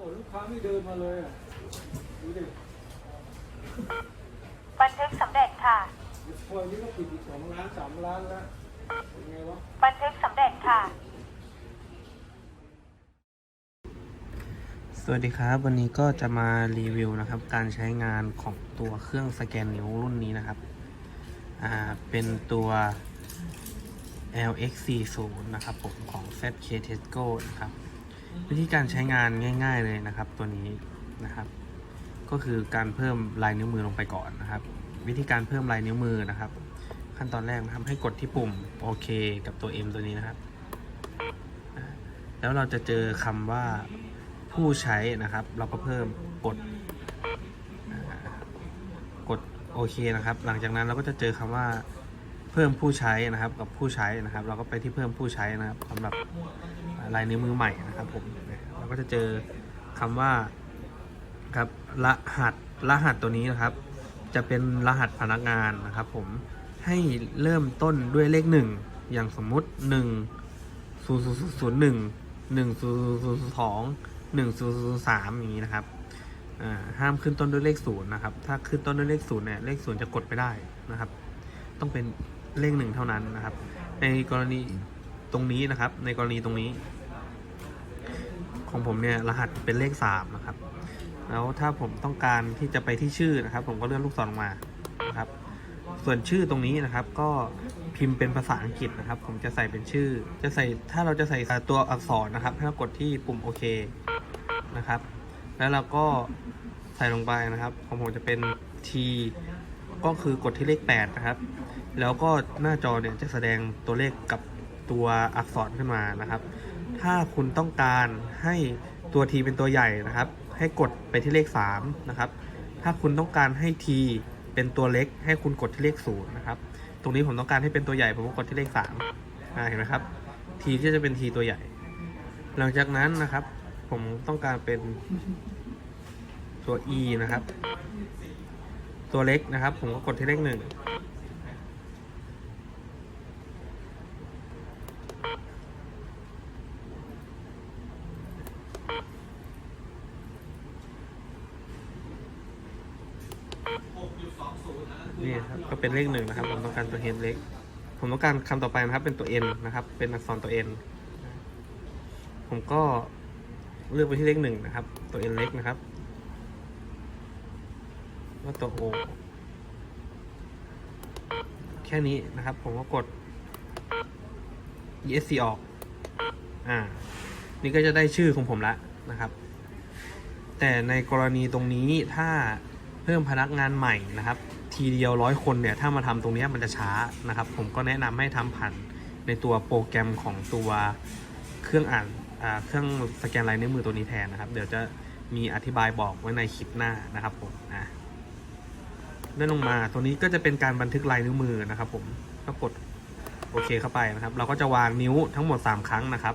อ้ลูกค้าไม่เดินมาเลยอะดูดิบันทึกสำเร็จค่ะซอยนี้ก็ปิดอีกสองล้านสามล้านแล้วเป็นไงวะบันทึกสำเร็จค่ะ สวัสดีครับ วันนี้ก็จะมารีวิวนะครับ การใช้งานของตัวเครื่องสแกนนิ้วรุ่นนี้นะครับ อ่า เป็นตัว LX40 นะครับผมของ ZK Tesco นะครับ วิธีการใช้งานง่าย ๆเลยนะครับ ตัวนี้นะครับ ก็คือการเพิ่มลายนิ้วมือลงไปก่อนนะครับ วิธีการเพิ่มลายนิ้วมือนะครับ ขั้นตอนแรกนะครับให้กดที่ปุ่มโอเคกับตัว M ตัวนี้นะครับ แล้วเราจะเจอคำว่าผู้ใช้นะครับ เราก็เพิ่มกดกดโอเคนะครับ หลังจากนั้นเราก็จะเจอคำว่า เพิ่มผู้ใช้นะครับกับผู้ใช้นะครับ เราก็ไปที่เพิ่มผู้ใช้นะครับสำหรับลายนิ้วมือใหม่นะครับผมเราก็จะเจอคำว่าครับรหัสรหัสตัวนี้นะครับ จะเป็นรหัสพนักงานนะครับ ผมให้เริ่มต้นด้วยเลขหนึ่งอย่างสมมุติหนึ่งศูนย์ศูนย์ศูนย์หนึ่งหนึ่งศูนย์ศูนย์สองหนึ่งศูนย์ศูนย์สามอย่างนี้นะครับห้ามขึ้นต้นด้วยเลขศูนย์นะครับ ถ้าขึ้นต้นด้วยเลขศูนย์เนี่ยเลขศูนย์จะกดไม่ได้นะครับ ต้องเป็น เลขหนึ่งเท่านั้นนะครับ ในกรณีตรงนี้นะครับ ในกรณีตรงนี้ ของผมเนี่ยรหัสเป็นเลขสามนะครับ แล้วถ้าผมต้องการที่จะไปที่ชื่อนะครับ ผมก็เลื่อนลูกศรลงมานะครับ ส่วนชื่อตรงนี้นะครับ ก็พิมพ์เป็นภาษาอังกฤษนะครับ ผมจะใส่เป็นชื่อ จะใส่ถ้าเราจะใส่ตัวอักษรนะครับ ให้เรากดที่ปุ่มโอเคนะครับ แล้วเราก็ใส่ลงไปนะครับ ของผมจะเป็น T ก็คือกดที่เลข8นะครับ แล้วก็หน้าจอเนี่ยจะแสดงตัวเลขกับตัวอักษรขึ้นมานะครับ ถ้าคุณต้องการให้ตัว T เป็นตัวใหญ่นะครับ ให้กดไปที่เลข3นะครับ ถ้าคุณต้องการให้ T เป็นตัวเล็ก ให้คุณกดที่เลข0นะครับ ตรงนี้ผมต้องการให้เป็นตัวใหญ่ผมก็กดที่เลข3อ่าเห็นไหมครับ T ที่จะเป็น T ตัวใหญ่ หลังจากนั้นนะครับ ผมต้องการเป็นตัว E นะครับ ตัวเล็กนะครับ ผมก็กดที่เลขห นี่ครับก็เป็นเลขหนึ่งนะครับ ผมต้องการตัวเฮดเล็ก ผมต้องการคำต่อไปนะครับ เป็นตัว N นะครับ เป็นอักษรตัว N ผมก็เลือกไปที่เลขหนึ่งนะครับ ตัว N เล็กนะครับแล้วตัว O แค่นี้นะครับ ผมก็กด ESC ออก อ่า นี่ก็จะได้ชื่อของผมละนะครับ แต่ในกรณีตรงนี้ถ้าเพิ่มพนักงานใหม่นะครับ ทีเดียวร้อยคนเนี่ยถ้ามาทำตรงนี้มันจะช้านะครับ ผมก็แนะนำให้ทำผ่านในตัวโปรแกรมของตัวเครื่องอ่านเครื่องสแกนลายนิ้วมือตัวนี้แทนนะครับ เดี๋ยวจะมีอธิบายบอกไว้ในคลิปหน้านะครับผมนะเลื่อนลงมาตัวนี้ก็จะเป็นการบันทึกลายนิ้วมือนะครับ ผมก็กดโอเคเข้าไปนะครับ เราก็จะวางนิ้วทั้งหมด 3 ครั้งนะครับ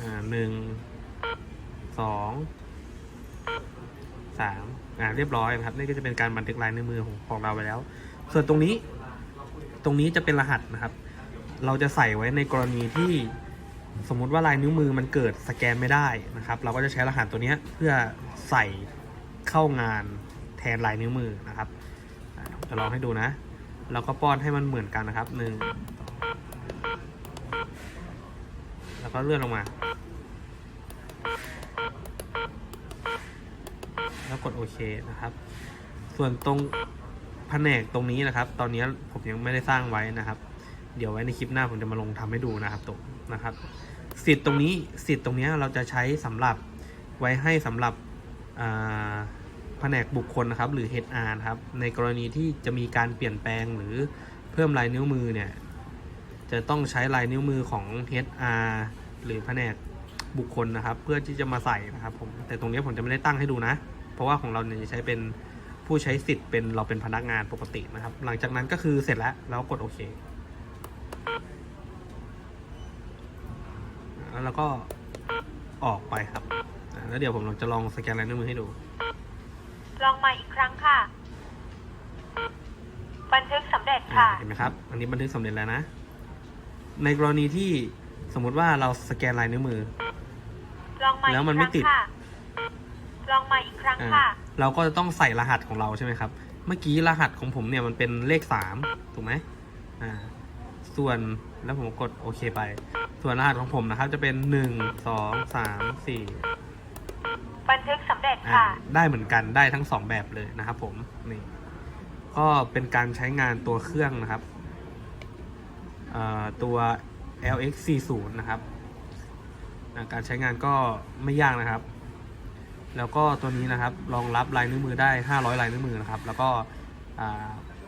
อ่าหนึ่งสองสามอ่าเรียบร้อยนะครับนี่ก็จะเป็นการบันทึกลายนิ้วมือของของเราไปแล้ว ส่วนตรงนี้ตรงนี้จะเป็นรหัสนะครับ เราจะใส่ไว้ในกรณีที่สมมุติว่าลายนิ้วมือมันเกิดสแกนไม่ได้นะครับ เราก็จะใช้รหัสตัวนี้เพื่อใส่เข้างานแทนลายนิ้วมือนะครับจะลองให้ดูนะ เราก็ป้อนให้มันเหมือนกันนะครับหนึ่ง แล้วก็เลื่อนลงมา แล้วกดโอเคนะครับ ส่วนตรงแผนกตรงนี้นะครับ ตอนนี้ผมยังไม่ได้สร้างไว้นะครับ เดี๋ยวไว้ในคลิปหน้าผมจะมาลงทำให้ดูนะครับตรงนะครับ สิทธิ์ตรงนี้สิทธิ์ตรงนี้เราจะใช้สำหรับไว้ให้สำหรับแผนกบุคคลนะครับ หรือ HR นะครับ ในกรณีที่จะมีการเปลี่ยนแปลงหรือเพิ่มลายนิ้วมือเนี่ย จะต้องใช้ลายนิ้วมือของ HR หรือแผนกบุคคลนะครับ เพื่อที่จะมาใส่นะครับผมแต่ตรงนี้ผมจะไม่ได้ตั้งให้ดูนะ เพราะว่าของเราเนี่ยจะใช้เป็นผู้ใช้สิทธิ์เป็นเราเป็นพนักงานปกตินะครับ หลังจากนั้นก็คือเสร็จแล้วแล้วกดโอเคแล้วเราก็ออกไปครับอ่าแล้วเดี๋ยวผมลองจะลองสแกนลายนิ้วมือให้ดู ลองมาอีกครั้งค่ะ บันทึกสำเร็จอ่าค่ะ เห็นไหมครับ อันนี้บันทึกสำเร็จแล้วนะ ในกรณีที่สมมุติว่าเราสแกนลายนิ้วมือ ลองใหม่แล้วมันอีกไม่ครั้งติดค่ะลองใหม่อีกครั้งอ่าค่ะ เราก็จะต้องใส่รหัสของเราใช่ไหมครับ เมื่อกี้รหัสของผมเนี่ยมันเป็นเลขสามถูกไหมอ่า ส่วนแล้วผมกดโอเคไป ส่วนรหัสของผมนะครับ จะเป็นหนึ่งสองสามสี่บันทึกสำเร็จอ่าค่ะ ได้เหมือนกันได้ทั้งสองแบบเลยนะครับผมนี่ก็เป็นการใช้งานตัวเครื่องนะครับเอ่อ ตัว LX 4 0นะครับ การใช้งานก็ไม่ยากนะครับ แล้วก็ตัวนี้นะครับรองรับลายนิ้วมือได้ 500 ลายนิ้วมือนะครับ แล้วก็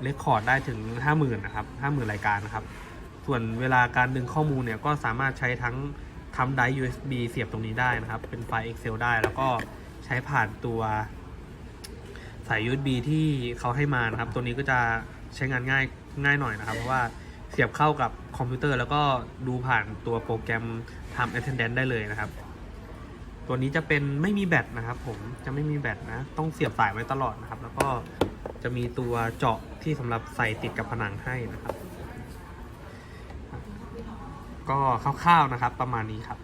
เลคคอร์ดได้ถึง 50,000นะครับ50,000 รายการนะครับ ส่วนเวลาการดึงข้อมูลเนี่ยก็สามารถใช้ทั้งทำไดร์ USB เสียบตรงนี้ได้นะครับ เป็นไฟล์ Excel ได้ แล้วก็ใช้ผ่านตัวสาย USB ที่เขาให้มานะครับ ตัวนี้ก็จะใช้งานง่ายง่ายหน่อยนะครับ เพราะว่า เสียบเข้ากับคอมพิวเตอร์ แล้วก็ดูผ่านตัวโปรแกรมทำ Attendance ได้เลยนะครับ ตัวนี้จะเป็นไม่มีแบตนะครับ ผมจะไม่มีแบตนะ ต้องเสียบสายไว้ตลอดนะครับ แล้วก็จะมีตัวเจาะที่สำหรับใส่ติดกับผนังให้นะครับ ก็คร่าวๆนะครับประมาณนี้ครับ